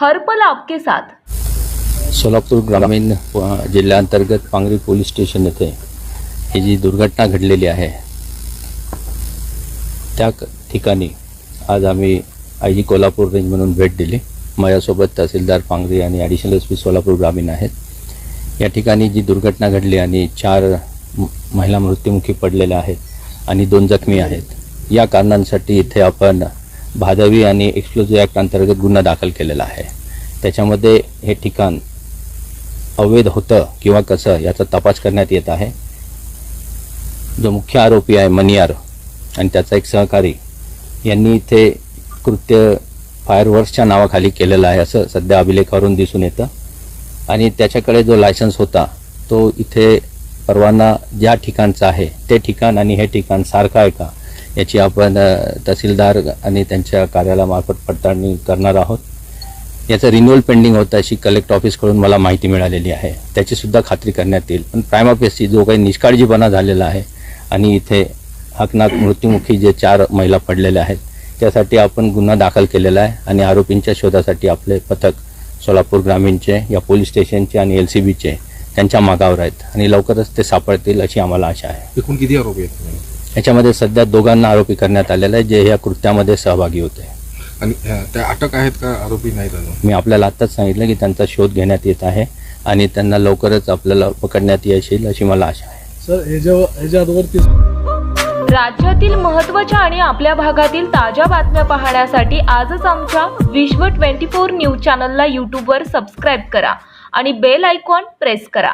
हर्पल आपके साथ। सोलापूर ग्रामीण जिल्ह्याअंतर्गत पांगरी पोलीस स्टेशन येथे ही जी दुर्घटना घडलेली आहे त्या क- ठिकाणी आज आम्ही आय जी कोल्हापूर रेंज म्हणून भेट दिली. माझ्यासोबत तहसीलदार पांगरी आणि ॲडिशनल एस पी सोलापूर ग्रामीण आहेत. या ठिकाणी जी दुर्घटना घडली आणि चार म- महिला मृत्युमुखी पडलेल्या आहेत आणि दोन जखमी आहेत. या कारणांसाठी इथे आपण भादवी आणि एक्सप्लोजिव्ह ॲक्ट अंतर्गत गुन्हा दाखल केलेला आहे. त्याच्यामध्ये हे ठिकाण अवैध होतं किंवा कसं याचा तपास करण्यात येत आहे. जो मुख्य आरोपी आहे मनियार आणि त्याचा एक सहकारी यांनी इथे कृत्य फायरवर्क्सच्या नावाखाली केलेलं आहे असं सध्या अभिलेखावरून दिसून येतं. आणि त्याच्याकडे जो लायसन्स होता तो इथे परवाना ज्या ठिकाणचा आहे ते ठिकाण आणि हे ठिकाण सारखं आहे का? याची आपण तहसीलदार आणि त्यांच्या कार्यालयामार्फत पडताळणी करणार आहोत. याचं रिन्युअल पेंडिंग होतं अशी कलेक्ट ऑफिसकडून मला माहिती मिळालेली आहे. त्याचीसुद्धा खात्री करण्यात येईल. पण प्रायमापेसी जो काही निष्काळजीपणा झालेला आहे आणि इथे हकनाक मृत्युमुखी जे चार महिला पडलेल्या आहेत त्यासाठी आपण गुन्हा दाखल केलेला आहे आणि आरोपींच्या शोधासाठी आपले पथक सोलापूर ग्रामीणचे या पोलीस स्टेशनचे आणि एल सी बीचे त्यांच्या मागावर आहेत आणि लवकरच ते सापडतील अशी आम्हाला आशा आहे. एकूण किती आरोपी आहेत? याच्यामध्ये सध्या दोघांना आरोपी करण्यात आलेला आहे जे या कृत्यामध्ये सहभागी होते. आणि त्या अटक आहेत का आरोपी नाहीत अजून? मी आपल्याला आत्ताच सांगितलं की त्यांचा शोध घेण्यात येत आहे आणि त्यांना लवकरच आपल्याला पकडण्यात यश येईल अशी मला आशा आहे. राज्यातील महत्त्वाच्या आणि आपल्या भागातील ताज्या बातम्या पाहण्यासाठी आजच आमच्या विश्व 24 न्यूज चॅनलला यूट्यूबवर सबस्क्राईब करा आणि बेल आयकॉन प्रेस करा.